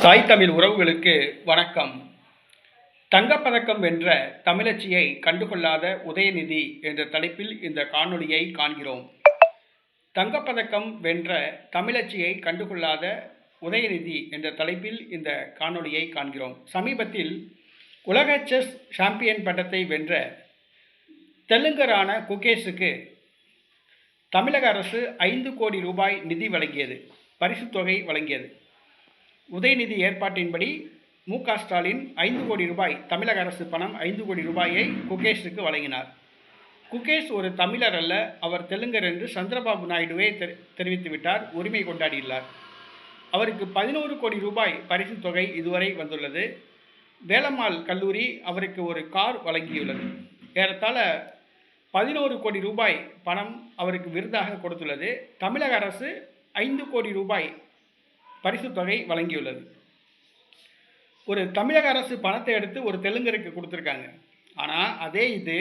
தாய் தமிழ் உறவுகளுக்கு வணக்கம். தங்கப்பதக்கம் வென்ற தமிழச்சியை கண்டுகொள்ளாத உதயநிதி என்ற தலைப்பில் இந்த காணொளியை காண்கிறோம். தங்கப்பதக்கம் வென்ற தமிழச்சியை கண்டுகொள்ளாத உதயநிதி என்ற தலைப்பில் இந்த காணொளியை காண்கிறோம். சமீபத்தில் உலக செஸ் சாம்பியன் பட்டத்தை வென்ற தெலுங்கரான குகேஷுக்கு தமிழக அரசு ஐந்து கோடி ரூபாய் நிதி வழங்கியது. பரிசுத் தொகை வழங்கியது. உதயநிதி ஏற்பாட்டின்படி மு க ஸ்டாலின் ஐந்து கோடி ரூபாய் தமிழக அரசு பணம் ஐந்து கோடி ரூபாயை குகேஷுக்கு வழங்கினார். குகேஷ் ஒரு தமிழர் அல்ல அவர் தெலுங்கர் என்று சந்திரபாபு நாயுடுவே தெரி தெரிவித்துவிட்டார் உரிமை கொண்டாடியுள்ளார். அவருக்கு பதினோரு கோடி ரூபாய் பரிசுத் தொகை இதுவரை வந்துள்ளது. வேலம்மாள் கல்லூரி அவருக்கு ஒரு கார் வழங்கியுள்ளது. ஏறத்தாழ பதினோரு கோடி ரூபாய் பணம் அவருக்கு விருதாக கொடுத்துள்ளது. தமிழக அரசு ஐந்து கோடி ரூபாய் பரிசு தொகை வழங்கியுள்ளது. ஒரு தமிழக அரசு பணத்தை எடுத்து ஒரு தெலுங்கருக்கு கொடுத்துருக்காங்க. ஆனால் அதே இது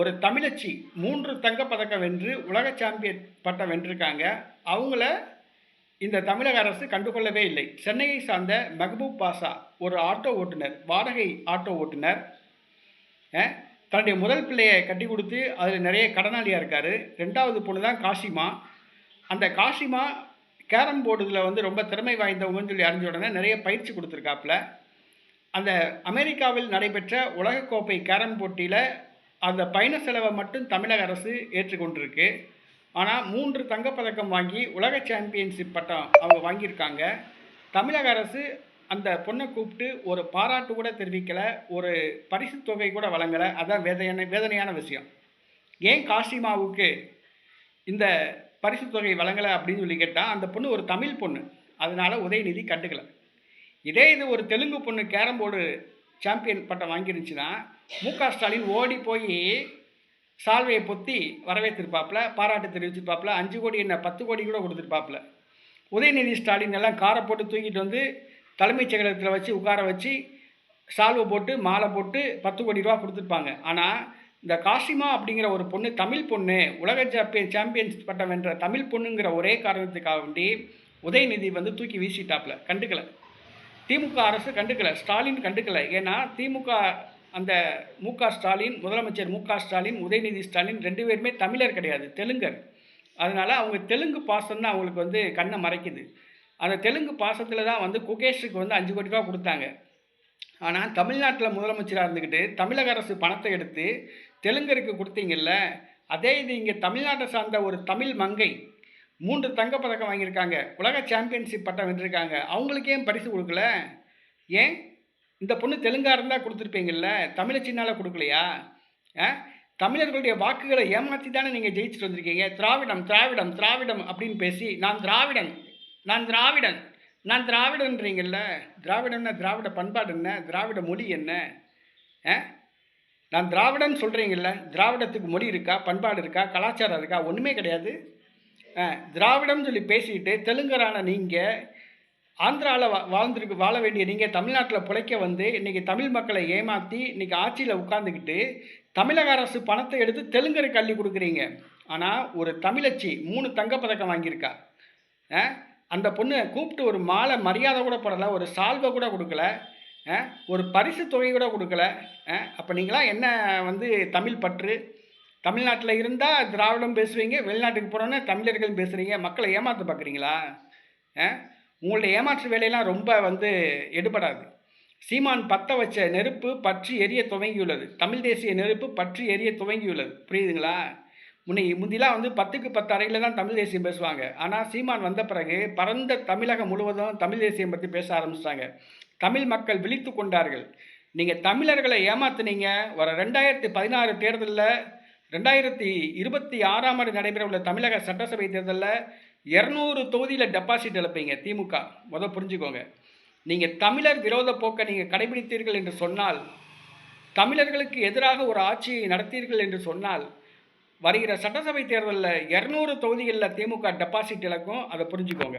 ஒரு தமிழச்சி மூன்று தங்கப்பதக்கம் வென்று உலக சாம்பியன் பட்டம் வென்றிருக்காங்க. அவங்கள இந்த தமிழக அரசு கண்டுகொள்ளவே இல்லை. சென்னையை சார்ந்த மெஹபூப் பாஷா ஒரு ஆட்டோ ஓட்டுநர் வாடகை ஆட்டோ ஓட்டுநர் தன்னுடைய முதல் பிள்ளையை கட்டி கொடுத்து அதில் நிறைய கடனாளியாக இருக்கார். ரெண்டாவது பொண்ணு தான் காஷிமா அந்த காஷிமா கேரம் போர்டில் வந்து ரொம்ப திறமை வாய்ந்தவங்கன்னு சொல்லி அறிஞ்ச உடனே நிறைய பயிற்சி கொடுத்துருக்காப்புல. அந்த அமெரிக்காவில் நடைபெற்ற உலகக்கோப்பை கேரம் போட்டியில் அந்த பயண செலவை மட்டும் தமிழக அரசு ஏற்றுக்கொண்டிருக்கு. ஆனால் மூன்று தங்கப்பதக்கம் வாங்கி உலக சாம்பியன்ஷிப் பட்டம் அவங்க வாங்கியிருக்காங்க. தமிழக அரசு அந்த பொண்ணை கூப்பிட்டு ஒரு பாராட்டு கூட தெரிவிக்கலை ஒரு பரிசு தொகை கூட வழங்கலை. அதான் வேதனை வேதனையான விஷயம். ஏன் காசிமாவுக்கு இந்த பரிசு தொகை வழங்கலை அப்படின்னு சொல்லி கேட்டால் அந்த பொண்ணு ஒரு தமிழ் பொண்ணு. அதனால் உதயநிதி கண்டுக்கல. இதே இது ஒரு தெலுங்கு பொண்ணு கேரம் போர்டு சாம்பியன் பட்டம் வாங்கிருந்துச்சுன்னா மு க ஸ்டாலின் ஓடி போய் சால்வையை பொத்தி வரவேற்றிருப்பாப்புல பாராட்டு தெரிவிச்சிருப்பாப்புல அஞ்சு கோடி என்ன பத்து கோடி கூட கொடுத்துருப்பாப்புல. உதயநிதி ஸ்டாலின் எல்லாம் காரை போட்டு தூக்கிட்டு வந்து தலைமைச் செயலகத்தில் வச்சு உட்கார வச்சு சால்வை போட்டு மாலை போட்டு பத்து கோடி ரூபா கொடுத்துருப்பாங்க. ஆனால் இந்த காசிமா அப்படிங்கிற ஒரு பொண்ணு தமிழ் பொண்ணு உலக சாம்பியன் சாம்பியன்ஸ் பட்டம் வென்ற தமிழ் பொண்ணுங்கிற ஒரே காரணத்துக்காக வேண்டி உதயநிதி வந்து தூக்கி வீசிட்டாப்புல கண்டுக்கல. திமுக அரசு கண்டுக்கல ஸ்டாலின் கண்டுக்கல. ஏன்னா திமுக அந்த மு க ஸ்டாலின் முதலமைச்சர் மு க ஸ்டாலின் உதயநிதி ஸ்டாலின் ரெண்டு பேருமே தமிழர் கிடையாது தெலுங்கர். அதனால் அவங்க தெலுங்கு பாசம் தான் அவங்களுக்கு வந்து கண்ணை மறைக்குது. அந்த தெலுங்கு பாசத்தில் தான் வந்து குகேஷுக்கு வந்து அஞ்சு கோடி ரூபா கொடுத்தாங்க. ஆனால் தமிழ்நாட்டில் முதலமைச்சராக இருந்துக்கிட்டு தமிழக அரசு பணத்தை எடுத்து தெலுங்கருக்கு கொடுத்தீங்கல்ல அதே இது இங்கே தமிழ்நாட்டை சார்ந்த ஒரு தமிழ் மங்கை மூன்று தங்கப்பதக்கம் வாங்கியிருக்காங்க. உலக சாம்பியன்ஷிப் பட்டம் வென்றிருக்காங்க. அவங்களுக்கு பரிசு கொடுக்கல? ஏன்? இந்த பொண்ணு தெலுங்காக இருந்தால் கொடுத்துருப்பீங்கல்ல தமிழச்சினால கொடுக்கலையா? ஆ? தமிழர்களுடைய வாக்குகளை ஏமாற்றி தானே நீங்கள் ஜெயிச்சுட்டு வந்திருக்கீங்க. திராவிடம் திராவிடம் திராவிடம் அப்படின்னு பேசி நான் திராவிடன் நான் திராவிடன். நான் திராவிடன்றீங்கள்ல திராவிடம்னா திராவிட பண்பாடு என்ன? திராவிட மொழி என்ன? ஆ? நான் திராவிடன் சொல்கிறீங்கள்ல திராவிடத்துக்கு மொழி இருக்கா? பண்பாடு இருக்கா? கலாச்சாரம் இருக்கா? ஒன்றுமே கிடையாது. ஆ, திராவிடம்னு சொல்லி பேசிக்கிட்டு தெலுங்கரான நீங்கள் ஆந்திராவில் வா வாழ்ந்துருக்கு வாழ வேண்டிய நீங்கள் தமிழ்நாட்டில் பிழைக்க வந்து இன்றைக்கி தமிழ் மக்களை ஏமாற்றி இன்றைக்கி ஆட்சியில் உட்காந்துக்கிட்டு தமிழக அரசு பணத்தை எடுத்து தெலுங்கருக்கு அள்ளி கொடுக்குறீங்க. ஆனால் ஒரு தமிழச்சி மூணு தங்கப்பதக்கம் வாங்கியிருக்கா. ஆ, அந்த பொண்ணு கூப்பிட்டு ஒரு மாலை மரியாதை கூட போடலை ஒரு சால்வை கூட கொடுக்கல ஆ, ஒரு பரிசு தொகை கூட கொடுக்கல அப்போ நீங்களாம் என்ன வந்து தமிழ் பற்று? தமிழ்நாட்டில் இருந்தால் திராவிடம் பேசுவீங்க வெளிநாட்டுக்கு போனோன்னே தமிழர்கள் பேசுகிறீங்க மக்களை ஏமாற்ற பார்க்குறீங்களா? ஆ உங்களுடைய ஏமாற்று வேலையெல்லாம் ரொம்ப வந்து எடுபடாது. சீமான் பற்ற வச்ச நெருப்பு பற்றி எரிய துவங்கியுள்ளது. தமிழ் தேசிய நெருப்பு பற்றி எரிய துவங்கியுள்ளது. புரியுதுங்களா? முன்னை முந்திலாம் வந்து பத்துக்கு பத்து அறையில் தான் தமிழ் தேசியம் பேசுவாங்க. ஆனால் சீமான் வந்த பிறகு பரந்த தமிழகம் முழுவதும் தமிழ் தேசியம் பற்றி பேச ஆரம்பிச்சிட்டாங்க. தமிழ் மக்கள் விழித்து கொண்டார்கள். நீங்கள் தமிழர்களை ஏமாத்துனீங்க. வர ரெண்டாயிரத்தி பதினாறு தேர்தலில் ரெண்டாயிரத்தி இருபத்தி ஆறாம் ஆண்டு நடைபெற உள்ள தமிழக சட்டசபை தேர்தலில் இரநூறு தொகுதியில் டெபாசிட் இழப்பீங்க திமுக. முதல் புரிஞ்சுக்கோங்க. நீங்கள் தமிழர் விரோத போக்கை நீங்கள் கடைபிடித்தீர்கள் என்று சொன்னால் தமிழர்களுக்கு எதிராக ஒரு ஆட்சியை நடத்தீர்கள் என்று சொன்னால் வருகிற சட்டசபை தேர்தலில் இரநூறு தொகுதிகளில் திமுக டெபாசிட் இழக்கும் அதை புரிஞ்சுக்கோங்க.